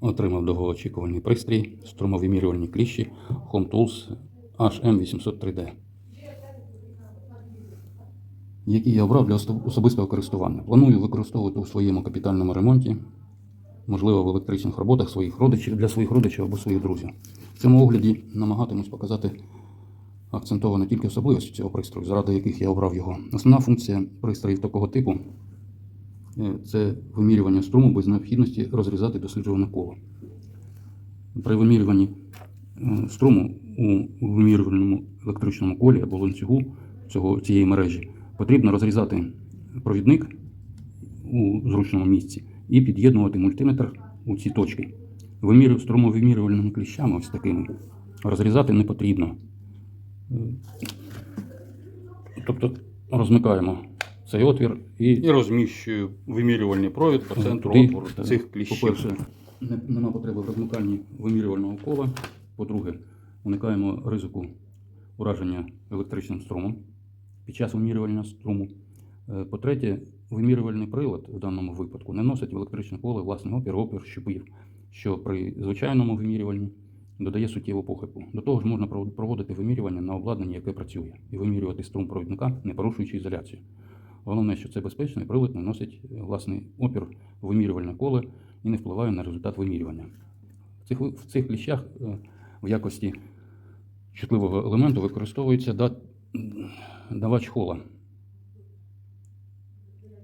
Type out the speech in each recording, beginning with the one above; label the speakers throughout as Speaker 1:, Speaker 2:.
Speaker 1: Отримав довгоочікуваний пристрій, струмовимірювальні кліщі Home Tools HM803D, який я обрав для особистого користування. Планую використовувати у своєму капітальному ремонті, можливо, в електричних роботах своїх родичів для своїх родичів або своїх друзів. В цьому огляді намагатимусь показати акцентовано тільки особливості цього пристрою, заради яких я обрав його. Основна функція пристроїв такого типу це вимірювання струму без необхідності розрізати досліджуване коло. При вимірюванні е, струму у вимірювальному електричному колі або ланцюгу цього, цієї мережі потрібно розрізати провідник у зручному місці і під'єднувати мультиметр у ці точки. Вимірю струмовимірювальними кліщами, ось такими, розрізати не потрібно. Тобто розмикаємо цей отвір і, і розміщую вимірювальний провід по центру Ти- отвору так. цих кліщів. По-перше, не- нема потреби в розмиканні вимірювального кола. По-друге, уникаємо ризику ураження електричним струмом під час вимірювання струму. Е, По-третє, вимірювальний прилад в даному випадку не носить в електричне поле власний опір, опір щупів, що при звичайному вимірюванні додає суттєву похибку. До того ж, можна пров- проводити вимірювання на обладнанні, яке працює, і вимірювати струм провідника, не порушуючи ізоляцію. Головне, що це безпечно, і прилад не носить е, власний опір вимірювальне коле і не впливає на результат вимірювання. В цих, в цих кліщах е, в якості чутливого елементу використовується да- давач хола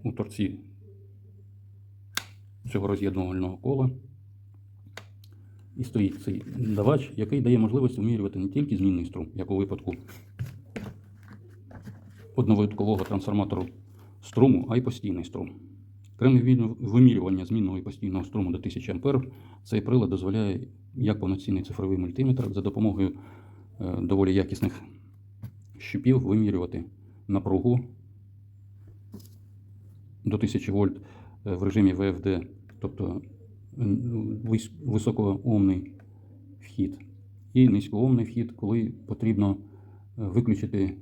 Speaker 1: у торці цього роз'єднувального кола. І стоїть цей давач, який дає можливість вимірювати не тільки змінний струм, як у випадку одновиткового трансформатору струму, а й постійний струм. Вимірю- вимірювання змінного і постійного струму до 1000 А, цей прилад дозволяє як повноцінний цифровий мультиметр за допомогою е, доволі якісних щупів вимірювати напругу до 1000 вольт е, в режимі ВФД, тобто високоомний вхід, і низькоомний вхід, коли потрібно е, виключити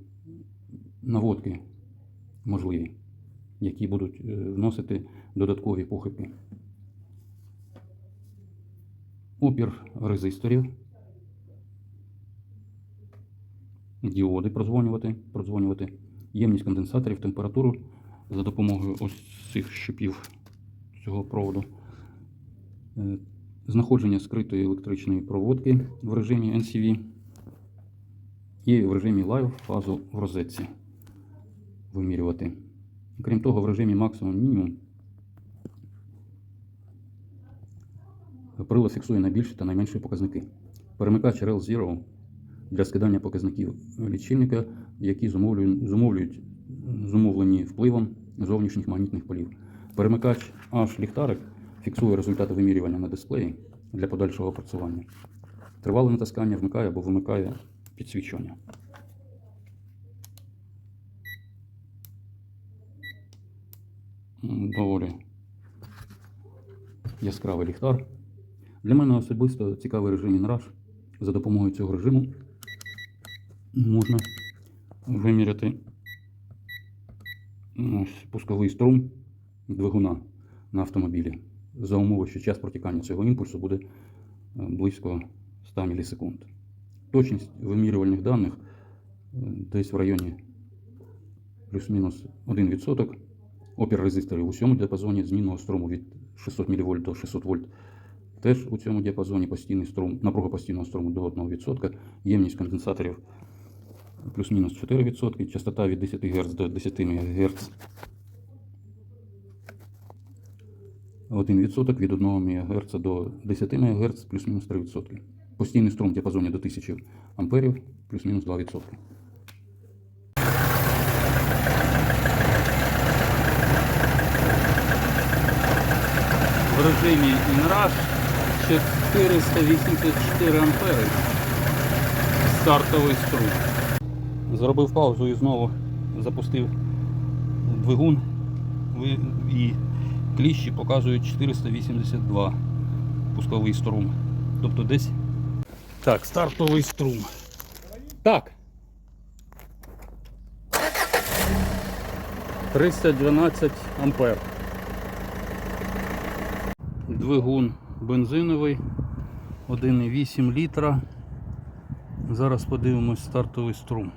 Speaker 1: наводки можливі, які будуть е, вносити додаткові похибки. Опір резисторів, діоди продзвонювати, продзвонювати, ємність конденсаторів, температуру за допомогою ось цих щупів цього проводу, Е, знаходження скритої електричної проводки в режимі NCV і в режимі Live фазу в розетці вимірювати. Крім того, в режимі максимум-мінімум прилад фіксує найбільші та найменші показники. Перемикач RL Zero для скидання показників лічильника, які зумовлюють, зумовлені впливом зовнішніх магнітних полів. Перемикач H ліхтарик фіксує результати вимірювання на дисплеї для подальшого опрацювання. Тривале натискання вмикає або вимикає підсвічування. Доволі яскравий ліхтар. Для мене особисто цікавий режим інраж. За допомогою цього режиму можна виміряти ось, пусковий струм двигуна на автомобілі за умови, що час протікання цього імпульсу буде е, близько 100 мілісекунд. Точність вимірювальних даних е, десь в районі плюс-мінус 1%. Опір резисторів у всьому діапазоні змінного струму від 600 мВ до 600 вольт. Теж у цьому діапазоні постійний струм, напруга постійного струму до 1%, ємність конденсаторів плюс-мінус 4%, частота від 10 Гц до 10 МГц 1% від 1 МГц до 10 МГц плюс-мінус 3%. Постійний струм в діапазоні до 1000 А плюс-мінус 2%. В режимі інраж 484 ампери. Стартовий струм. Зробив паузу і знову запустив двигун і кліщі показують 482 пусковий струм. Тобто десь. Так, стартовий струм. Так. 312 ампер. Двигун бензиновий 1,8 літра. Зараз подивимось стартовий струм.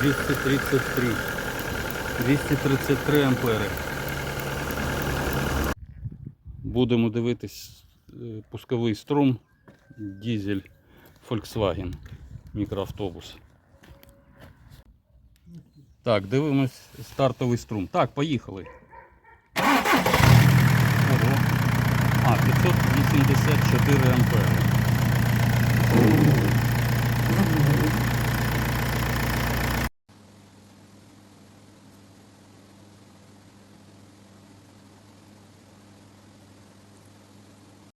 Speaker 1: Двісті тридцять три. 233 ампери. Будемо дивитись е, пусковий струм дизель Volkswagen мікроавтобус. Так, дивимось стартовий струм. Так, поїхали. Ого. А, 584 ампери.